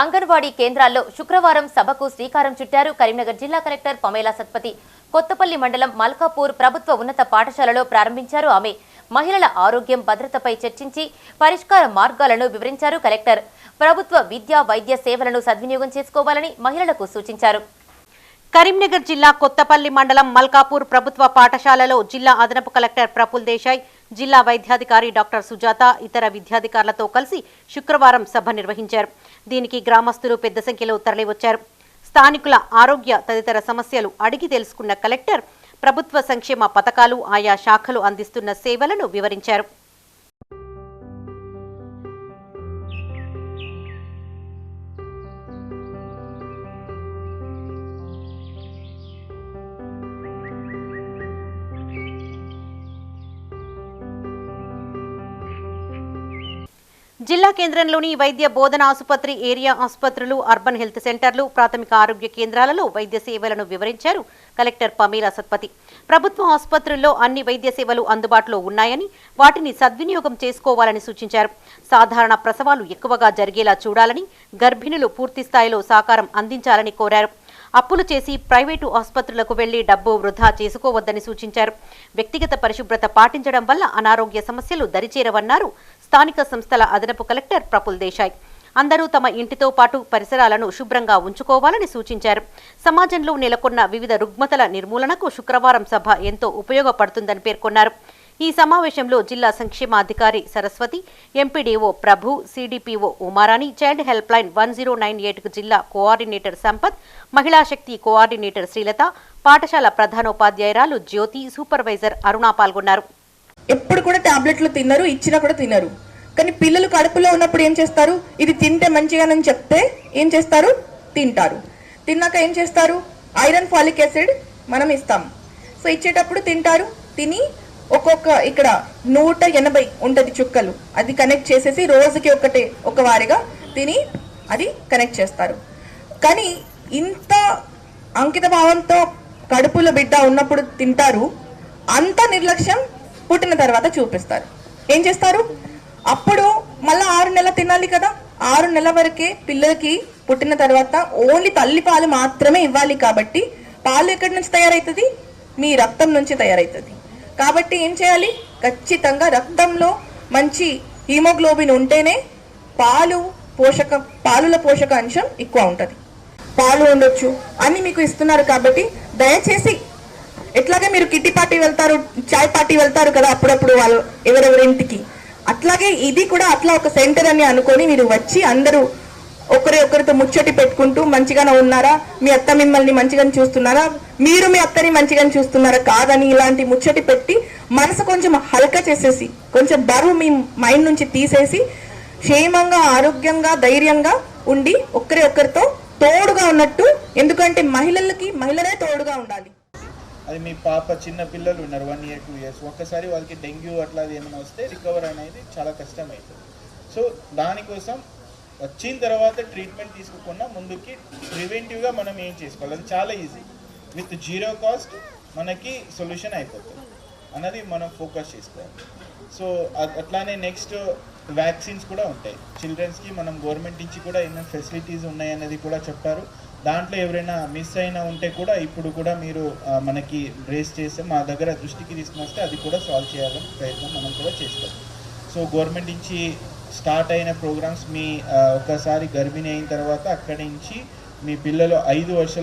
అంగన్వాడీ కేంద్రాల్లో శుక్రవారం సభకు శ్రీకారం చుట్టారు కరీంనగర్ జిల్లా కలెక్టర్ పమేలా సత్పతి. కొత్తపల్లి మండలం మల్కాపూర్ ప్రభుత్వ ఉన్నత పాఠశాలలో ప్రారంభించారు ఆమె. మహిళల ఆరోగ్యం భద్రతపై చర్చించి పరిష్కార మార్గాలను వివరించారు కలెక్టర్. ప్రభుత్వ విద్యా వైద్య సేవలను సద్వినియోగం చేసుకోవాలని మహిళలకు సూచించారు. కరీంనగర్ జిల్లా కొత్తపల్లి మండలం మల్కాపూర్ ప్రభుత్వ పాఠశాలలో జిల్లా అదనపు కలెక్టర్ ప్రఫుల్ దేశాయ్ జిల్లా వైద్యాధికారి డాక్టర్ సుజాత ఇతర విద్యాధికారులతో కలిసి శుక్రవారం సభ నిర్వహించారు. దీనికి గ్రామస్తులు పెద్ద సంఖ్యలో తరలివచ్చారు. స్థానికుల ఆరోగ్య తదితర సమస్యలు అడిగి తెలుసుకున్న కలెక్టర్ ప్రభుత్వ సంక్షేమ పథకాలు ఆయా శాఖలు అందిస్తున్న సేవలను వివరించారు. జిల్లా కేంద్రంలోని వైద్య బోధన ఆసుపత్రి ఏరియా ఆసుపత్రులు అర్బన్ హెల్త్ సెంటర్లు ప్రాథమిక ఆరోగ్య కేంద్రాలలో వైద్య సేవలను వివరించారు కలెక్టర్ పమీలా సత్పతి. ప్రభుత్వ ఆసుపత్రుల్లో అన్ని వైద్య సేవలు అందుబాటులో ఉన్నాయని వాటిని సద్వినియోగం చేసుకోవాలని సూచించారు. సాధారణ ప్రసవాలు ఎక్కువగా జరిగేలా చూడాలని గర్భిణులు పూర్తి స్థాయిలో సహకారం అందించాలని కోరారు. అప్పులు చేసి ప్రైవేటు ఆసుపత్రులకు వెళ్ళి డబ్బు వృధా చేసుకోవద్దని సూచించారు. వ్యక్తిగత పరిశుభ్రత పాటించడం వల్ల అనారోగ్య సమస్యలు దరిచేరవన్నారు స్థానిక సంస్థల అదనపు కలెక్టర్ ప్రఫుల్ దేశాయ్. అందరూ తమ ఇంటితో పాటు పరిసరాలను శుభ్రంగా ఉంచుకోవాలని సూచించారు. సమాజంలో నెలకొన్న వివిధ రుగ్మతల నిర్మూలనకు శుక్రవారం సభ ఎంతో ఉపయోగపడుతుందని పేర్కొన్నారు. ఈ సమావేశంలో జిల్లా సంక్షేమాధికారి Saraswati MPDO Prabhu CDPO Umarani child helpline one zero nine ఎయిట్కు జిల్లా కోఆర్డినేటర్ సంపత్ మహిళా శక్తి కోఆర్డినేటర్ శ్రీలత పాఠశాల ప్రధానోపాధ్యాయురాలు జ్యోతి సూపర్వైజర్ అరుణ పాల్గొన్నారు. ఎప్పుడు కూడా టాబ్లెట్లు తినరు ఇచ్చినా కూడా తినరు. కానీ పిల్లలు కడుపులో ఉన్నప్పుడు ఏం చేస్తారు? ఇది తింటే మంచిగానని చెప్తే ఏం చేస్తారు? తింటారు. తిన్నాక ఏం చేస్తారు? ఐరన్ ఫాలిక్ యాసిడ్ మనం ఇస్తాం. సో ఇచ్చేటప్పుడు తింటారు తిని ఒక్కొక్క ఇక్కడ నూట ఎనభై ఉంటుంది చుక్కలు. అది కనెక్ట్ చేసేసి రోజుకి ఒకటే ఒక వారిగా తిని అది కనెక్ట్ చేస్తారు. కానీ ఇంత అంకిత భావంతో కడుపులో బిడ్డ ఉన్నప్పుడు తింటారు అంత నిర్లక్ష్యం తర్వాత చూపిస్తారు. ఏం చేస్తారు? అప్పుడు మళ్ళీ ఆరు నెలలు తినాలి కదా? ఆరు నెలల వరకే పిల్లలకి పుట్టిన తర్వాత ఓన్లీ తల్లి పాలు మాత్రమే ఇవ్వాలి కాబట్టి పాలు ఎక్కడి నుంచి తయారవుతుంది మీ రక్తం నుంచి తయారవుతుంది కాబట్టి ఏం చేయాలి? ఖచ్చితంగా రక్తంలో మంచి హీమోగ్లోబిన్ ఉంటేనే పాలు పోషక పాలుల పోషకాంశం ఎక్కువ ఉంటుంది. పాలు ఉండొచ్చు. అన్ని మీకు ఇస్తున్నారు కాబట్టి దయచేసి ఎట్లాగే మీరు కిట్టి పార్టీ వెళ్తారు చాయ్ పార్టీ వెళ్తారు కదా అప్పుడప్పుడు వాళ్ళు ఎవరెవరి ఇంటికి అట్లాగే ఇది కూడా అట్లా ఒక సెంటర్ అని అనుకొని మీరు వచ్చి అందరూ ఒకరి ఒకరితో ముచ్చటి పెట్టుకుంటూ మంచిగానే ఉన్నారా? మీ అత్త మిమ్మల్ని మంచిగానే చూస్తున్నారా? మీరు మీ అత్తని మంచిగానే చూస్తున్నారా? కాదని ఇలాంటి ముచ్చటి పెట్టి మనసు కొంచెం హల్కా చేసేసి కొంచెం బరువు మీ మైండ్ నుంచి తీసేసి క్షేమంగా ఆరోగ్యంగా ధైర్యంగా ఉండి ఒకరి ఒకరితో తోడుగా ఉన్నట్టు ఎందుకంటే మహిళలకి మహిళలే తోడుగా ఉండాలి. అది మీ పాప చిన్న పిల్లలు ఉన్నారు వన్ ఇయర్ టూ ఇయర్స్ ఒక్కసారి వాళ్ళకి డెంగ్యూ అట్లా ఏమైనా వస్తే రికవర్ అనేది చాలా కష్టం అవుతుంది సో దానికోసం వచ్చిన తర్వాత ట్రీట్మెంట్ తీసుకోకుండా ముందుకి ప్రివెంటివ్గా మనం ఏం చేసుకోవాలి? అది చాలా ఈజీ విత్ జీరో కాస్ట్ మనకి సొల్యూషన్ అయిపోతుంది అన్నది మనం ఫోకస్ చేసుకోవాలి. సో అట్లానే నెక్స్ట్ వ్యాక్సిన్స్ కూడా ఉంటాయి. చిల్డ్రన్స్కి మనం గవర్నమెంట్ నుంచి కూడా ఎన్నో ఫెసిలిటీస్ ఉన్నాయన్నది కూడా చెప్పారు. దాంట్లో ఎవరైనా మిస్ అయినా ఉంటే కూడా ఇప్పుడు కూడా మీరు మనకి రేస్ చేస్తే మా దగ్గర దృష్టికి తీసుకొస్తే వస్తే అది కూడా సాల్వ్ చేయాలని ప్రయత్నం మనం కూడా చేస్తాం. సో గవర్నమెంట్ నుంచి స్టార్ట్ అయిన ప్రోగ్రామ్స్ మీ ఒకసారి గర్భిణి అయిన తర్వాత అక్కడి నుంచి మీ పిల్లలు ఐదు వర్షాలు